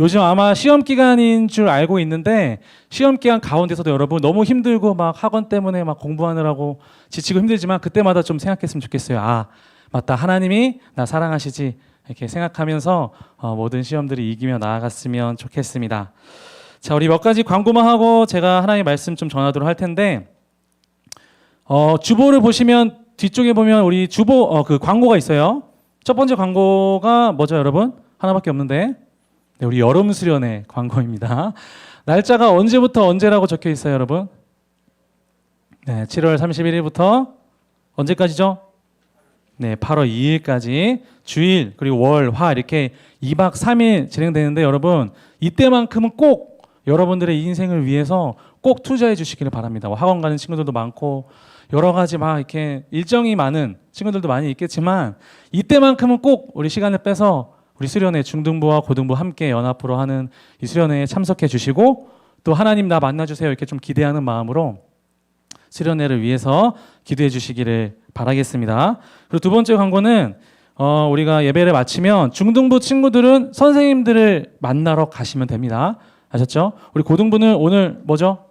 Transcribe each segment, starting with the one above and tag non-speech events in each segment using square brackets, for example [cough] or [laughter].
요즘 아마 시험 기간인 줄 알고 있는데 시험 기간 가운데서도 여러분 너무 힘들고 막 학원 때문에 막 공부하느라고 지치고 힘들지만 그때마다 좀 생각했으면 좋겠어요. 아 맞다 하나님이 나 사랑하시지 이렇게 생각하면서 어, 모든 시험들이 이기며 나아갔으면 좋겠습니다. 자 우리 몇 가지 광고만 하고 제가 하나님의 말씀 좀 전하도록 할 텐데 어, 주보를 보시면 뒤쪽에 보면 우리 주보 어, 그 광고가 있어요. 첫 번째 광고가 뭐죠, 여러분? 하나밖에 없는데 네, 우리 여름 수련회 광고입니다. 날짜가 언제부터 언제라고 적혀 있어요, 여러분? 네, 7월 31일부터 언제까지죠? 네, 8월 2일까지 주일 그리고 월, 화 이렇게 2박 3일 진행되는데 여러분 이때만큼은 꼭 여러분들의 인생을 위해서 꼭 투자해 주시기를 바랍니다. 뭐 학원 가는 친구들도 많고 여러 가지 막 이렇게 일정이 많은 친구들도 많이 있겠지만 이때만큼은 꼭 우리 시간을 빼서 우리 수련회 중등부와 고등부 함께 연합으로 하는 이 수련회에 참석해 주시고 또 하나님 나 만나 주세요 이렇게 좀 기대하는 마음으로 수련회를 위해서 기도해 주시기를 바라겠습니다. 그리고 두 번째 광고는 어, 우리가 예배를 마치면 중등부 친구들은 선생님들을 만나러 가시면 됩니다. 아셨죠? 우리 고등부는 오늘 뭐죠?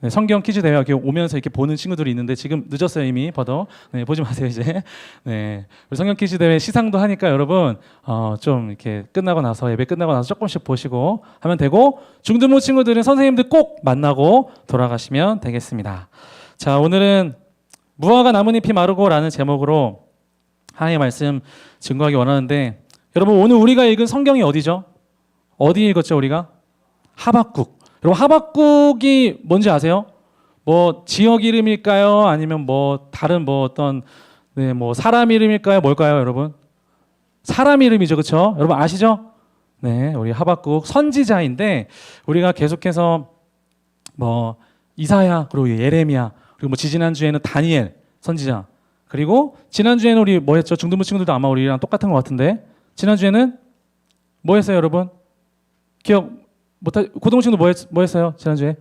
네, 성경 퀴즈 대회 이렇게 오면서 이렇게 보는 친구들이 있는데 지금 늦었어요 이미 봐도 네, 보지 마세요 이제 네 성경 퀴즈 대회 시상도 하니까 여러분 어, 좀 이렇게 끝나고 나서 예배 끝나고 나서 조금씩 보시고 하면 되고 중등부 친구들은 선생님들 꼭 만나고 돌아가시면 되겠습니다. 자 오늘은 무화과 나뭇잎이 마르고라는 제목으로 하나님의 말씀 증거하기 원하는데 여러분 오늘 우리가 읽은 성경이 어디죠? 어디 읽었죠 우리가? 하박국. 여러분 하박국이 뭔지 아세요? 뭐 지역 이름일까요? 아니면 뭐 다른 뭐 어떤 네, 뭐 사람 이름일까요? 뭘까요, 여러분? 사람 이름이죠, 그렇죠? 여러분 아시죠? 네, 우리 하박국 선지자인데 우리가 계속해서 뭐 이사야 그리고 예레미야 그리고 뭐 지지난 주에는 다니엘 선지자 그리고 지난 주에는 우리 뭐 했죠? 중등부 친구들도 아마 우리랑 똑같은 것 같은데 지난 주에는 뭐 했어요, 여러분? 기억 못하 친구도 뭐, 했, 뭐 했어요? 지난 주에?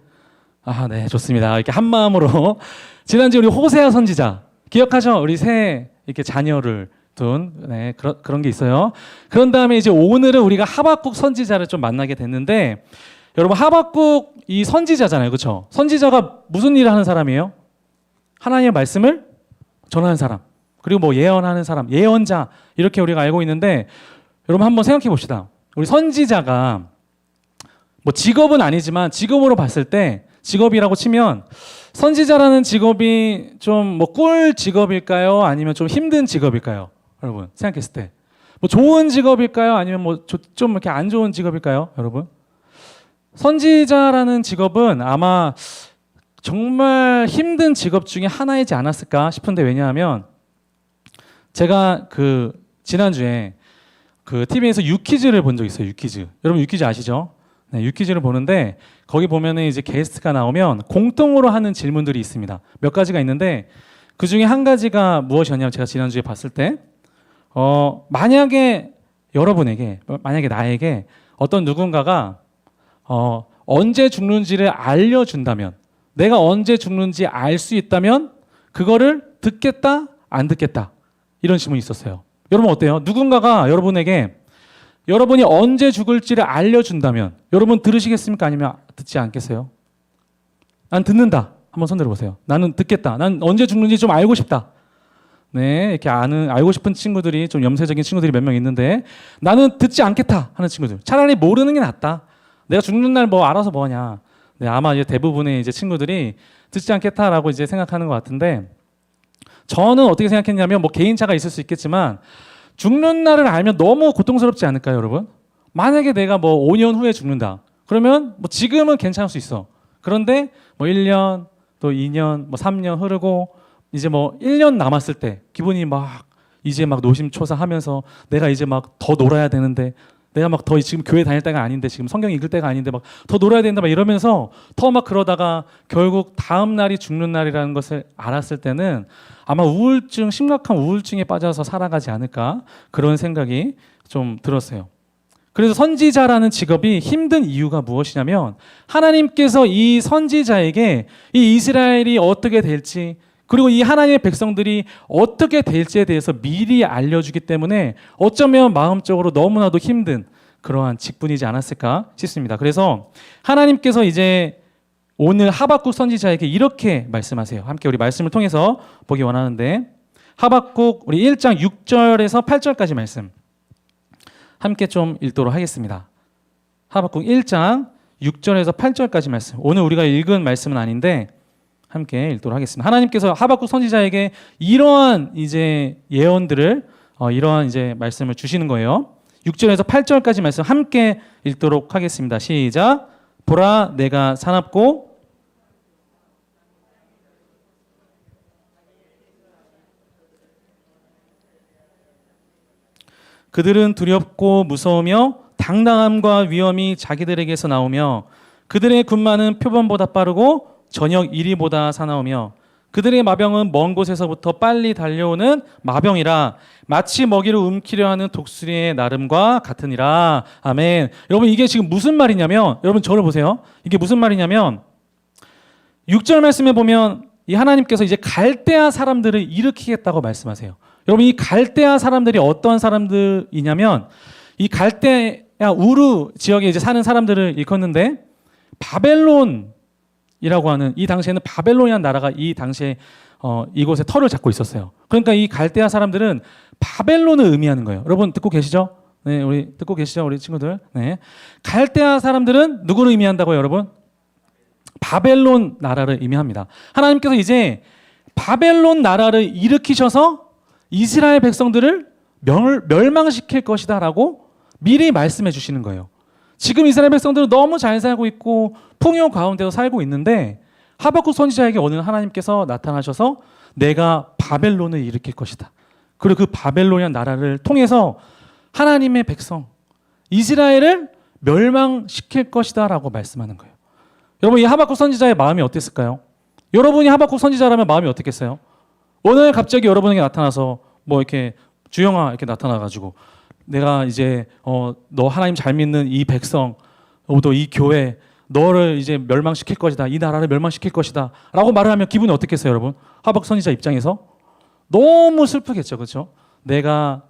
아, 네, 좋습니다. 이렇게 한 마음으로 [laughs] 지난주에 우리 호세아 선지자 기억하죠? 우리 새 이렇게 자녀를 둔 네, 그런 그런 게 있어요. 그런 다음에 이제 오늘은 우리가 하박국 선지자를 좀 만나게 됐는데 여러분 하박국 이 선지자잖아요, 그렇죠? 선지자가 무슨 일을 하는 사람이에요? 하나님의 말씀을 전하는 사람. 그리고 뭐 예언하는 사람, 예언자 이렇게 우리가 알고 있는데 여러분 한번 생각해 봅시다. 우리 선지자가 뭐 직업은 아니지만 직업으로 봤을 때 직업이라고 치면 선지자라는 직업이 좀 뭐 꿀 직업일까요? 아니면 좀 힘든 직업일까요? 여러분 생각했을 때 뭐 좋은 직업일까요? 아니면 뭐 좀 이렇게 안 좋은 직업일까요? 여러분 선지자라는 직업은 아마 정말 힘든 직업 중에 하나이지 않았을까 싶은데 왜냐하면 제가 그 지난주에 그 TV에서 유퀴즈를 본 적 있어요. 유퀴즈. 여러분 유퀴즈 아시죠? 네, 유퀴즈를 보는데 거기 보면은 이제 게스트가 나오면 공통으로 하는 질문들이 있습니다. 몇 가지가 있는데 그 중에 한 가지가 무엇이었냐면 제가 지난주에 봤을 때 어, 만약에 여러분에게 만약에 나에게 어떤 누군가가 어, 언제 죽는지를 알려준다면 내가 언제 죽는지 알 수 있다면 그거를 듣겠다 안 듣겠다 이런 질문이 있었어요. 여러분 어때요? 누군가가 여러분에게 여러분이 언제 죽을지를 알려준다면 여러분 들으시겠습니까? 아니면 듣지 않겠어요? 난 듣는다. 한번 손 들어보세요. 나는 듣겠다. 난 언제 죽는지 좀 알고 싶다. 네, 이렇게 아는 알고 싶은 친구들이 좀 염세적인 친구들이 몇 명 있는데 나는 듣지 않겠다 하는 친구들. 차라리 모르는 게 낫다. 내가 죽는 날 뭐 알아서 뭐하냐. 네, 아마 이제 대부분의 이제 친구들이 듣지 않겠다라고 이제 생각하는 것 같은데 저는 어떻게 생각했냐면 뭐 개인차가 있을 수 있겠지만 죽는 날을 알면 너무 고통스럽지 않을까요, 여러분? 만약에 내가 뭐 5년 후에 죽는다. 그러면 뭐 지금은 괜찮을 수 있어. 그런데 뭐 1년, 또 2년, 뭐 3년 흐르고 이제 뭐 1년 남았을 때 기분이 막 이제 막 노심초사하면서 내가 이제 막 더 놀아야 되는데 내가 막 더 지금 교회 다닐 때가 아닌데 지금 성경 읽을 때가 아닌데 막 더 놀아야 된다 막 이러면서 더 막 그러다가 결국 다음 날이 죽는 날이라는 것을 알았을 때는 아마 우울증 심각한 우울증에 빠져서 살아가지 않을까 그런 생각이 좀 들었어요. 그래서 선지자라는 직업이 힘든 이유가 무엇이냐면 하나님께서 이 선지자에게 이 이스라엘이 어떻게 될지 그리고 이 하나님의 백성들이 어떻게 될지에 대해서 미리 알려주기 때문에 어쩌면 마음적으로 너무나도 힘든 그러한 직분이지 않았을까 싶습니다. 그래서 하나님께서 이제 오늘 하박국 선지자에게 이렇게 말씀하세요. 함께 우리 말씀을 통해서 보기 원하는데 하박국 우리 1장 6절에서 8절까지 말씀 함께 좀 읽도록 하겠습니다. 하박국 1장 6절에서 8절까지 말씀. 오늘 우리가 읽은 말씀은 아닌데 함께 읽도록 하겠습니다. 하나님께서 하박국 선지자에게 이러한 이제 예언들을 어, 이러한 이제 말씀을 주시는 거예요. 6절에서 8절까지 말씀 함께 읽도록 하겠습니다. 시작. 보라 내가 사납고 그들은 두렵고 무서우며 당당함과 위험이 자기들에게서 나오며 그들의 군마는 표범보다 빠르고 저녁 이리보다 사나우며 그들의 마병은 먼 곳에서부터 빨리 달려오는 마병이라 마치 먹이를 움키려 하는 독수리의 나름과 같으니라. 아멘. 여러분 이게 지금 무슨 말이냐면 여러분 저를 보세요. 이게 무슨 말이냐면 6절 말씀에 보면 이 하나님께서 이제 갈대아 사람들을 일으키겠다고 말씀하세요 여러분 이 갈대아 사람들이 어떤 사람들이냐면 이 갈대아 우르 지역에 이제 사는 사람들을 일컫는데 바벨론이라고 하는 이 당시에는 바벨론이라는 나라가 이 당시에 어, 이곳에 털을 잡고 있었어요. 그러니까 이 갈대아 사람들은 바벨론을 의미하는 거예요. 여러분 듣고 계시죠? 네, 우리 듣고 계시죠, 우리 친구들. 네, 갈대아 사람들은 누구를 의미한다고요, 여러분? 바벨론 나라를 의미합니다. 하나님께서 이제 바벨론 나라를 일으키셔서 이스라엘 백성들을 멸, 멸망시킬 것이다 라고 미리 말씀해 주시는 거예요. 지금 이스라엘 백성들은 너무 잘 살고 있고 풍요 가운데서 살고 있는데 하박국 선지자에게 오늘 하나님께서 나타나셔서 내가 바벨론을 일으킬 것이다. 그리고 그 바벨론이란 나라를 통해서 하나님의 백성 이스라엘을 멸망시킬 것이다라고 말씀하는 거예요. 여러분 이 하박국 선지자의 마음이 어땠을까요? 여러분이 하박국 선지자라면 마음이 어떻겠어요? 오늘 갑자기 여러분에게 나타나서 뭐 이렇게 주영아 이렇게 나타나 가지고 내가 이제 어 너 하나님 잘 믿는 이 백성 또 이 교회 너를 이제 멸망시킬 것이다. 이 나라를 멸망시킬 것이다. 라고 말을 하면 기분이 어떻겠어요, 여러분? 하박 선지자 입장에서 너무 슬프겠죠. 그렇죠? 내가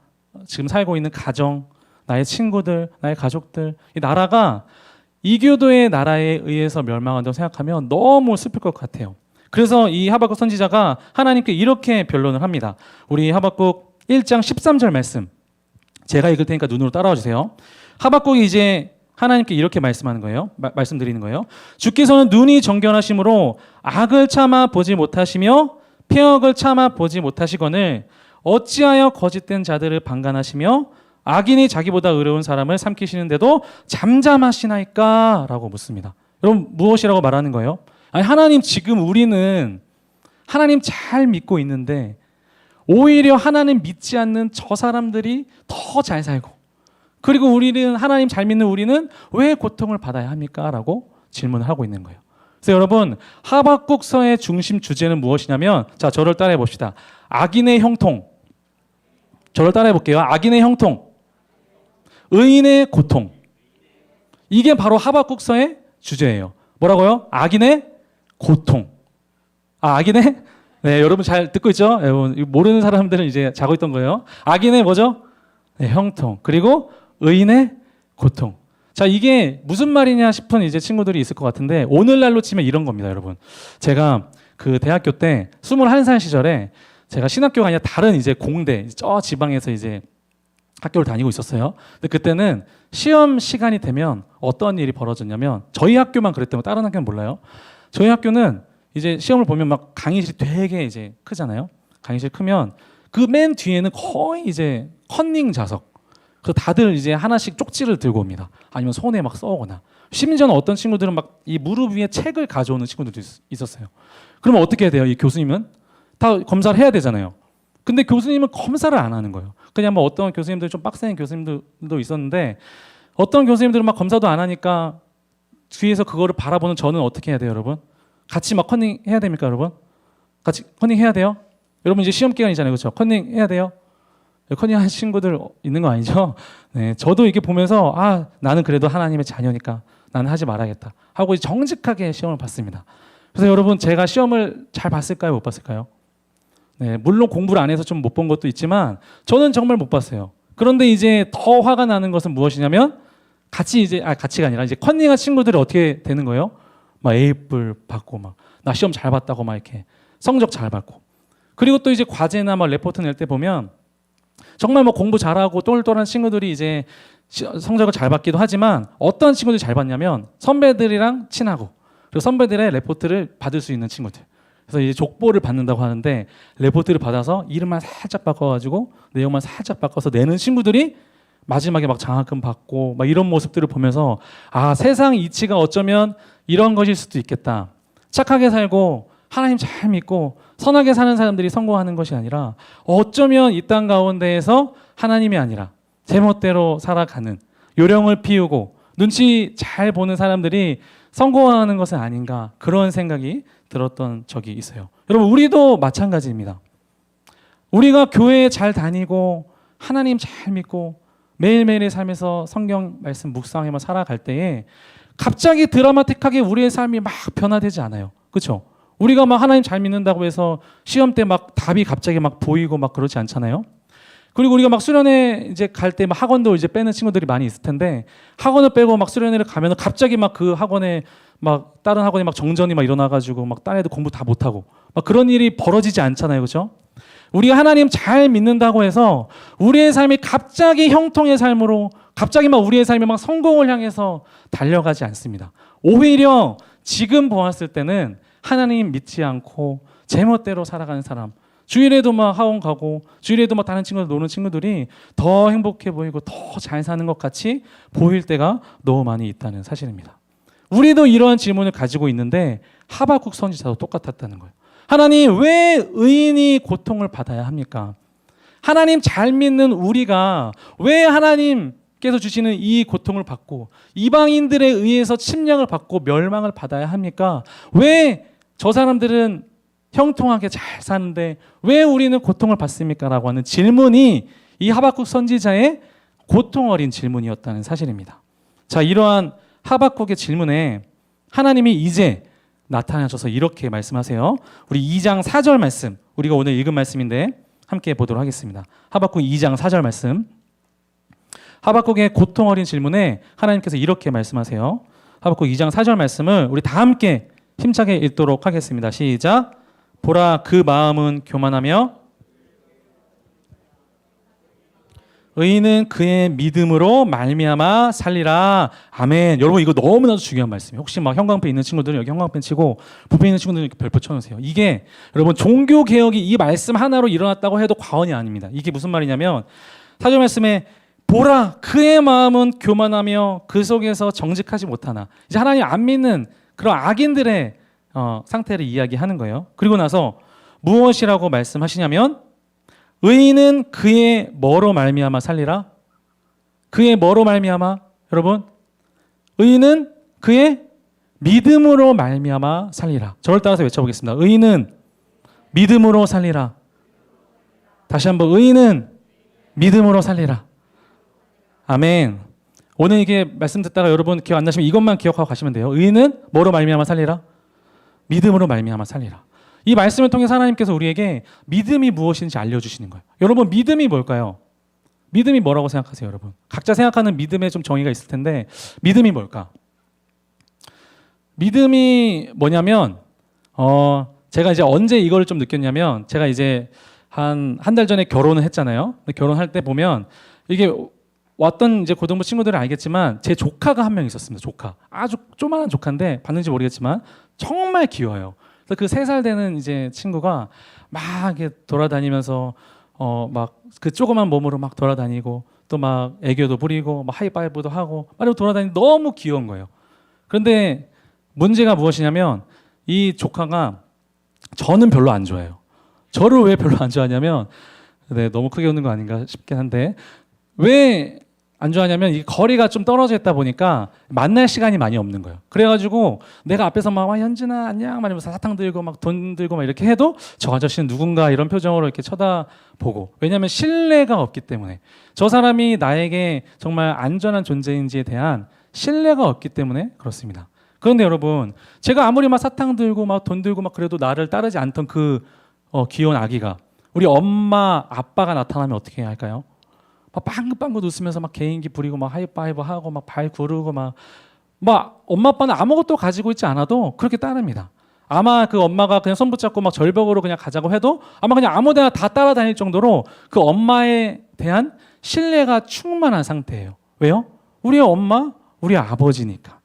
지금 살고 있는 가정, 나의 친구들, 나의 가족들, 이 나라가 이교도의 나라에 의해서 멸망한다고 생각하면 너무 슬플 것 같아요. 그래서 이 하박국 선지자가 하나님께 이렇게 변론을 합니다. 우리 하박국 1장 13절 말씀. 제가 읽을 테니까 눈으로 따라와 주세요. 하박국이 이제 하나님께 이렇게 말씀하는 거예요. 마- 말씀드리는 거예요. 주께서는 눈이 정결하심으로 악을 참아 보지 못하시며 폐역을 참아 보지 못하시거늘 어찌하여 거짓된 자들을 방관하시며 악인이 자기보다 의로운 사람을 삼키시는데도 잠잠하시나이까라고 묻습니다. 여러분 무엇이라고 말하는 거예요? 아니 하나님 지금 우리는 하나님 잘 믿고 있는데 오히려 하나님 믿지 않는 저 사람들이 더 잘 살고 그리고 우리는 하나님 잘 믿는 우리는 왜 고통을 받아야 합니까? 라고 질문을 하고 있는 거예요. 그래서 여러분 하박국서의 중심 주제는 무엇이냐면 자 저를 따라해 봅시다. 악인의 형통. 저를 따라해 볼게요. 악인의 형통. 의인의 고통. 이게 바로 하박국서의 주제예요. 뭐라고요? 악인의 고통. 아, 악인의 네, 여러분 잘 듣고 있죠? 여러분 이거 모르는 사람들은 이제 자고 있던 거예요. 악인의 뭐죠? 네, 형통. 그리고 의인의 고통. 자, 이게 무슨 말이냐 싶은 이제 친구들이 있을 것 같은데 오늘날로 치면 이런 겁니다, 여러분. 제가 그 대학교 때 21살 시절에 제가 신학교가 아니라 다른 이제 공대 저 지방에서 이제 학교를 다니고 있었어요. 근데 그때는 시험 시간이 되면 어떤 일이 벌어졌냐면 저희 학교만 그랬다면 다른 학교는 몰라요. 저희 학교는 이제 시험을 보면 막 강의실이 되게 이제 크잖아요. 강의실 크면 그 맨 뒤에는 거의 이제 컨닝 자석. 그래서 다들 이제 하나씩 쪽지를 들고 옵니다. 아니면 손에 막 써오거나. 심지어는 어떤 친구들은 막 이 무릎 위에 책을 가져오는 친구들도 있- 있었어요. 그러면 어떻게 해야 돼요? 이 교수님은 다 검사를 해야 되잖아요. 근데 교수님은 검사를 안 하는 거예요. 그냥 뭐 어떤 교수님들 좀 빡센 교수님들도 있었는데 어떤 교수님들은 막 검사도 안 하니까 뒤에서 그거를 바라보는 저는 어떻게 해야 돼요, 여러분? 같이 막 컨닝 해야 됩니까, 여러분? 같이 컨닝 해야 돼요? 여러분 이제 시험 기간이잖아요, 그렇죠? 컨닝 해야 돼요? 컨닝 하는 친구들 있는 거 아니죠? [laughs] 네, 저도 이렇게 보면서 아 나는 그래도 하나님의 자녀니까 나는 하지 말아야겠다 하고 정직하게 시험을 봤습니다. 그래서 여러분 제가 시험을 잘 봤을까요, 못 봤을까요? 네, 물론 공부를 안 해서 좀 못 본 것도 있지만 저는 정말 못 봤어요. 그런데 이제 더 화가 나는 것은 무엇이냐면 같이 이제 아 같이가 아니라 이제 컨닝한 친구들이 어떻게 되는 거예요? 막 A뿔 받고 막 나 시험 잘 봤다고 막 이렇게 성적 잘 받고 그리고 또 이제 과제나 막 레포트 낼 때 보면 정말 뭐 공부 잘하고 똘똘한 친구들이 이제 시- 성적을 잘 받기도 하지만 어떤 친구들이 잘 받냐면 선배들이랑 친하고 그리고 선배들의 레포트를 받을 수 있는 친구들. 그래서 이제 족보를 받는다고 하는데 레포트를 받아서 이름만 살짝 바꿔가지고 내용만 살짝 바꿔서 내는 친구들이 마지막에 막 장학금 받고 막 이런 모습들을 보면서 아 세상 이치가 어쩌면 이런 것일 수도 있겠다. 착하게 살고 하나님 잘 믿고 선하게 사는 사람들이 성공하는 것이 아니라 어쩌면 이 땅 가운데에서 하나님이 아니라 제멋대로 살아가는 요령을 피우고 눈치 잘 보는 사람들이 성공하는 것은 아닌가 그런 생각이 들었던 적이 있어요. 여러분 우리도 마찬가지입니다. 우리가 교회에 잘 다니고 하나님 잘 믿고 매일매일의 삶에서 성경 말씀 묵상하며 살아갈 때에 갑자기 드라마틱하게 우리의 삶이 막 변화되지 않아요. 그렇죠? 우리가 막 하나님 잘 믿는다고 해서 시험 때 막 답이 갑자기 막 보이고 막 그렇지 않잖아요. 그리고 우리가 막 수련회 이제 갈 때 막 학원도 이제 빼는 친구들이 많이 있을 텐데 학원을 빼고 막 수련회를 가면 갑자기 막 그 학원에 막 다른 학원에 막 정전이 막 일어나가지고 막 다른 애들 공부 다 못하고 막 그런 일이 벌어지지 않잖아요, 그렇죠? 우리가 하나님 잘 믿는다고 해서 우리의 삶이 갑자기 형통의 삶으로 갑자기 막 우리의 삶이 막 성공을 향해서 달려가지 않습니다. 오히려 지금 보았을 때는 하나님 믿지 않고 제멋대로 살아가는 사람, 주일에도 막 학원 가고 주일에도 막 다른 친구들 노는 친구들이 더 행복해 보이고 더 잘 사는 것 같이 보일 때가 너무 많이 있다는 사실입니다. 우리도 이러한 질문을 가지고 있는데 하박국 선지자도 똑같았다는 거예요. 하나님 왜 의인이 고통을 받아야 합니까? 하나님 잘 믿는 우리가 왜 하나님께서 주시는 이 고통을 받고 이방인들에 의해서 침략을 받고 멸망을 받아야 합니까? 왜 저 사람들은 형통하게 잘 사는데 왜 우리는 고통을 받습니까? 라고 하는 질문이 이 하박국 선지자의 고통 어린 질문이었다는 사실입니다. 자, 이러한 하박국의 질문에 하나님이 이제 나타나셔서 이렇게 말씀하세요. 우리 2장 4절 말씀, 우리가 오늘 읽은 말씀인데 함께 보도록 하겠습니다. 하박국 2장 4절 말씀. 하박국의 고통 어린 질문에 하나님께서 이렇게 말씀하세요. 하박국 2장 4절 말씀을 우리 다 함께 힘차게 읽도록 하겠습니다. 시작. 보라 그 마음은 교만하며 의인은 그의 믿음으로 말미암아 살리라. 아멘. 여러분 이거 너무나도 중요한 말씀이에요. 혹시 막 형광펜 있는 친구들은 여기 형광펜 치고 붓펜 있는 친구들은 이렇게 별표 쳐놓으세요. 이게 여러분 종교 개혁이 이 말씀 하나로 일어났다고 해도 과언이 아닙니다. 이게 무슨 말이냐면 사절 말씀에 보라 그의 마음은 교만하며 그 속에서 정직하지 못하나 이제 하나님 안 믿는 그런 악인들의 어, 상태를 이야기하는 거예요. 그리고 나서 무엇이라고 말씀하시냐면 의인은 그의 뭐로 말미암아 살리라. 그의 뭐로 말미암아 여러분 의인은 그의 믿음으로 말미암아 살리라. 저를 따라서 외쳐보겠습니다. 의인은 믿음으로 살리라. 다시 한번 의인은 믿음으로 살리라. 아멘. 오늘 이게 말씀 듣다가 여러분 기억 안 나시면 이것만 기억하고 가시면 돼요. 의인은 뭐로 말미암아 살리라? 믿음으로 말미암아 살리라. 이 말씀을 통해서 하나님께서 우리에게 믿음이 무엇인지 알려주시는 거예요. 여러분 믿음이 뭘까요? 믿음이 뭐라고 생각하세요, 여러분? 각자 생각하는 믿음에 좀 정의가 있을 텐데 믿음이 뭘까? 믿음이 뭐냐면 어 제가 이제 언제 이걸 좀 느꼈냐면 제가 이제 한 한 달 전에 결혼을 했잖아요. 결혼할 때 보면 이게 왔던 이제 고등부 친구들은 알겠지만 제 조카가 한 명 있었습니다. 조카 아주 조만한 조카인데 봤는지 모르겠지만 정말 귀여워요. 그래서 그 세 살 되는 이제 친구가 막 이렇게 돌아다니면서 어 막 그 조그만 몸으로 막 돌아다니고 또 막 애교도 부리고 막 하이파이브도 하고 막 이러고 돌아다니 너무 귀여운 거예요. 그런데 문제가 무엇이냐면 이 조카가 저는 별로 안 좋아해요. 저를 왜 별로 안 좋아하냐면 네, 너무 크게 웃는 거 아닌가 싶긴 한데 왜 안 좋아하냐면 이 거리가 좀 떨어져 있다 보니까 만날 시간이 많이 없는 거예요. 그래가지고 내가 앞에서 막 와, 현진아 안녕 말하면서 사탕 들고 막 돈 들고 막 이렇게 해도 저 아저씨는 누군가 이런 표정으로 이렇게 쳐다보고 왜냐하면 신뢰가 없기 때문에 저 사람이 나에게 정말 안전한 존재인지에 대한 신뢰가 없기 때문에 그렇습니다. 그런데 여러분 제가 아무리 막 사탕 들고 막 돈 들고 막 그래도 나를 따르지 않던 그 어, 귀여운 아기가 우리 엄마 아빠가 나타나면 어떻게 해야 할까요? 막 빵긋빵긋 웃으면서 막 개인기 부리고 막 하이파이브 하고 막 발 구르고 막 막 엄마 아빠는 아무것도 가지고 있지 않아도 그렇게 따릅니다. 아마 그 엄마가 그냥 손 붙잡고 막 절벽으로 그냥 가자고 해도 아마 그냥 아무데나 다 따라다닐 정도로 그 엄마에 대한 신뢰가 충만한 상태예요. 왜요? 우리 엄마, 우리 아버지니까.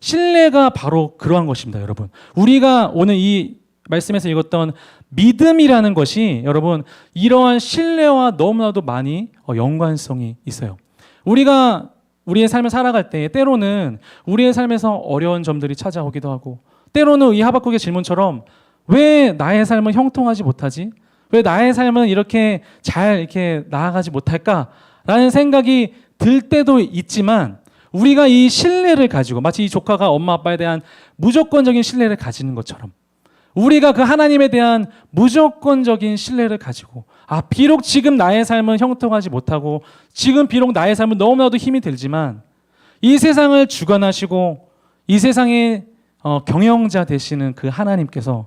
신뢰가 바로 그러한 것입니다, 여러분. 우리가 오늘 이 말씀에서 읽었던 믿음이라는 것이 여러분 이러한 신뢰와 너무나도 많이 어, 연관성이 있어요. 우리가 우리의 삶을 살아갈 때 때로는 우리의 삶에서 어려운 점들이 찾아오기도 하고 때로는 이 하박국의 질문처럼 왜 나의 삶은 형통하지 못하지? 왜 나의 삶은 이렇게 잘 이렇게 나아가지 못할까 라는 생각이 들 때도 있지만 우리가 이 신뢰를 가지고 마치 이 조카가 엄마 아빠에 대한 무조건적인 신뢰를 가지는 것처럼 우리가 그 하나님에 대한 무조건적인 신뢰를 가지고 아 비록 지금 나의 삶은 형통하지 못하고 지금 비록 나의 삶은 너무나도 힘이 들지만 이 세상을 주관하시고 이 세상의 어, 경영자 되시는 그 하나님께서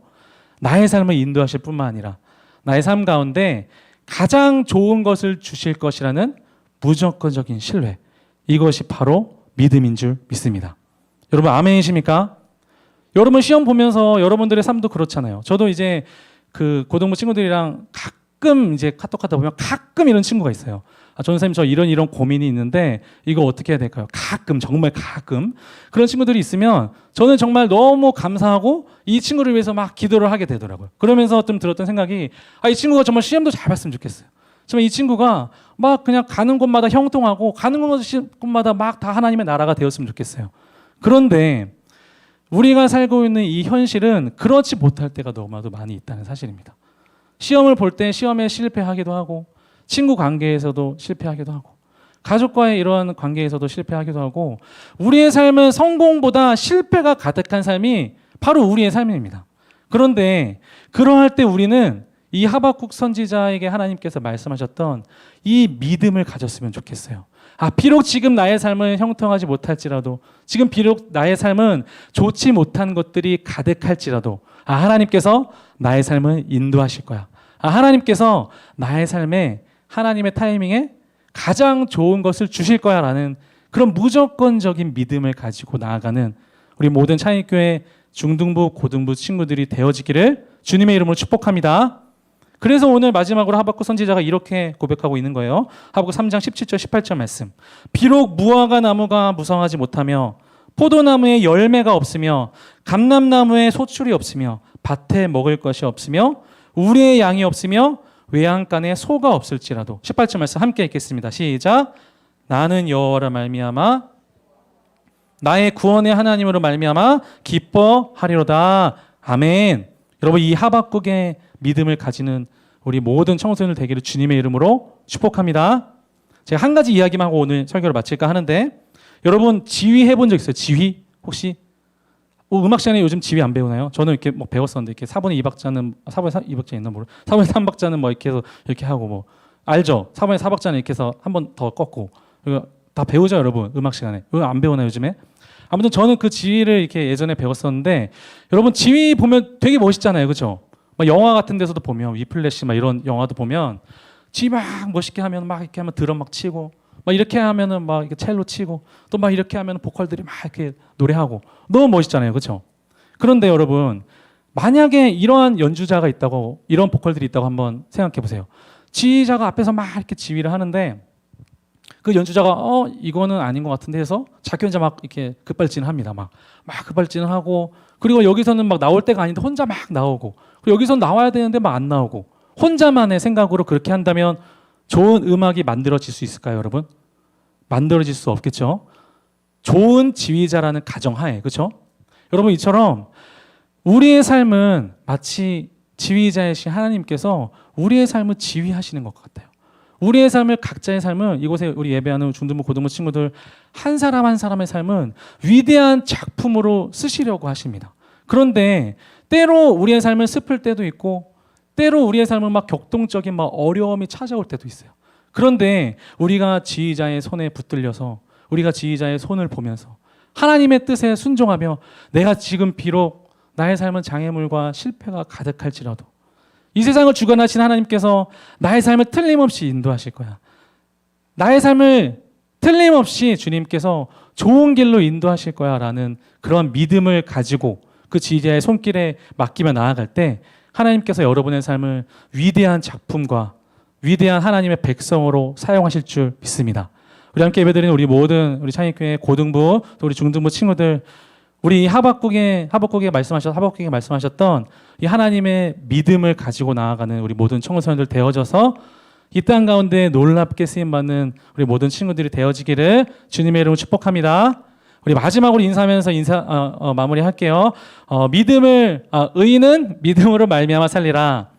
나의 삶을 인도하실 뿐만 아니라 나의 삶 가운데 가장 좋은 것을 주실 것이라는 무조건적인 신뢰 이것이 바로 믿음인 줄 믿습니다. 여러분 아멘이십니까? 여러분 시험 보면서 여러분들의 삶도 그렇잖아요. 저도 이제 그 고등부 친구들이랑 가끔 이제 카톡 하다 보면 가끔 이런 친구가 있어요. 아, 전 선생님 저 이런 이런 고민이 있는데 이거 어떻게 해야 될까요? 가끔 정말 가끔 그런 친구들이 있으면 저는 정말 너무 감사하고 이 친구를 위해서 막 기도를 하게 되더라고요. 그러면서 좀 들었던 생각이 아, 이 친구가 정말 시험도 잘 봤으면 좋겠어요. 정말 이 친구가 막 그냥 가는 곳마다 형통하고 가는 곳마다 막 다 하나님의 나라가 되었으면 좋겠어요. 그런데 우리가 살고 있는 이 현실은 그렇지 못할 때가 너무나도 많이 있다는 사실입니다. 시험을 볼 때 시험에 실패하기도 하고 친구 관계에서도 실패하기도 하고 가족과의 이러한 관계에서도 실패하기도 하고 우리의 삶은 성공보다 실패가 가득한 삶이 바로 우리의 삶입니다. 그런데 그러할 때 우리는 이 하박국 선지자에게 하나님께서 말씀하셨던 이 믿음을 가졌으면 좋겠어요. 아, 비록 지금 나의 삶은 형통하지 못할지라도, 지금 비록 나의 삶은 좋지 못한 것들이 가득할지라도, 아, 하나님께서 나의 삶을 인도하실 거야. 아, 하나님께서 나의 삶에 하나님의 타이밍에 가장 좋은 것을 주실 거야 라는 그런 무조건적인 믿음을 가지고 나아가는 우리 모든 차익교회 중등부, 고등부 친구들이 되어지기를 주님의 이름으로 축복합니다. 그래서 오늘 마지막으로 하박국 선지자가 이렇게 고백하고 있는 거예요. 하박국 3장 17절 18절 말씀. 비록 무화과 나무가 무성하지 못하며 포도나무에 열매가 없으며 감람나무에 소출이 없으며 밭에 먹을 것이 없으며 우리의 양이 없으며 외양간에 소가 없을지라도 18절 말씀 함께 읽겠습니다. 시작. 나는 여호와라 말미암아 나의 구원의 하나님으로 말미암아 기뻐하리로다. 아멘. 여러분 이 하박국의 믿음을 가지는 우리 모든 청소년들 되기를 주님의 이름으로 축복합니다. 제가 한 가지 이야기만 하고 오늘 설교를 마칠까 하는데 여러분 지휘 해본 적 있어요? 지휘 혹시 어, 음악 시간에 요즘 지휘 안 배우나요? 저는 이렇게 뭐 배웠었는데 이렇게 4분의 2박자는 4분의 2박자 있나 모르. 4분의 3박자는 뭐 이렇게 해서 이렇게 하고 뭐 알죠? 4분의 4박자는 이렇게 해서 한 번 더 꺾고 다 배우죠, 여러분. 음악 시간에. 이거 안 배우나 요즘에? 아무튼 저는 그 지휘를 이렇게 예전에 배웠었는데 여러분 지휘 보면 되게 멋있잖아요. 그렇죠? 막 영화 같은 데서도 보면 위플래시 막 이런 영화도 보면 지휘 막 멋있게 하면 막 이렇게 하면 드럼 막 치고 막 이렇게 하면은 막 이렇게 첼로 치고 또 막 이렇게 하면 보컬들이 막 이렇게 노래하고 너무 멋있잖아요. 그렇죠? 그런데 여러분 만약에 이러한 연주자가 있다고 이런 보컬들이 있다고 한번 생각해 보세요. 지휘자가 앞에서 막 이렇게 지휘를 하는데 그 연주자가 어 이거는 아닌 것 같은데 해서 자기 혼자 막 이렇게 급발진을 합니다. 막 막 급발진을 하고 그리고 여기서는 막 나올 때가 아닌데 혼자 막 나오고 여기서 나와야 되는데 막 안 나오고 혼자만의 생각으로 그렇게 한다면 좋은 음악이 만들어질 수 있을까요, 여러분? 만들어질 수 없겠죠. 좋은 지휘자라는 가정하에 그렇죠? 여러분 이처럼 우리의 삶은 마치 지휘자이신 하나님께서 우리의 삶을 지휘하시는 것 같아요. 우리의 삶을 각자의 삶은 이곳에 우리 예배하는 중등부 고등부 친구들 한 사람 한 사람의 삶은 위대한 작품으로 쓰시려고 하십니다. 그런데 때로 우리의 삶을 슬플 때도 있고 때로 우리의 삶은 막 격동적인 막 어려움이 찾아올 때도 있어요. 그런데 우리가 지휘자의 손에 붙들려서 우리가 지휘자의 손을 보면서 하나님의 뜻에 순종하며 내가 지금 비록 나의 삶은 장애물과 실패가 가득할지라도 이 세상을 주관하신 하나님께서 나의 삶을 틀림없이 인도하실 거야. 나의 삶을 틀림없이 주님께서 좋은 길로 인도하실 거야 라는 그런 믿음을 가지고 그 지혜의 손길에 맡기며 나아갈 때 하나님께서 여러분의 삶을 위대한 작품과 위대한 하나님의 백성으로 사용하실 줄 믿습니다. 우리 함께 예배드리는 우리 모든 우리 창의교회 고등부 또 우리 중등부 친구들 우리 하박국에 하박국에 말씀하셨 하박국에 말씀하셨던 이 하나님의 믿음을 가지고 나아가는 우리 모든 청소년들 되어져서 이 땅 가운데 놀랍게 쓰임 받는 우리 모든 친구들이 되어지기를 주님의 이름으로 축복합니다. 우리 마지막으로 인사하면서 인사 어, 어, 마무리할게요. 어, 믿음을 어, 의인은 믿음으로 말미암아 살리라.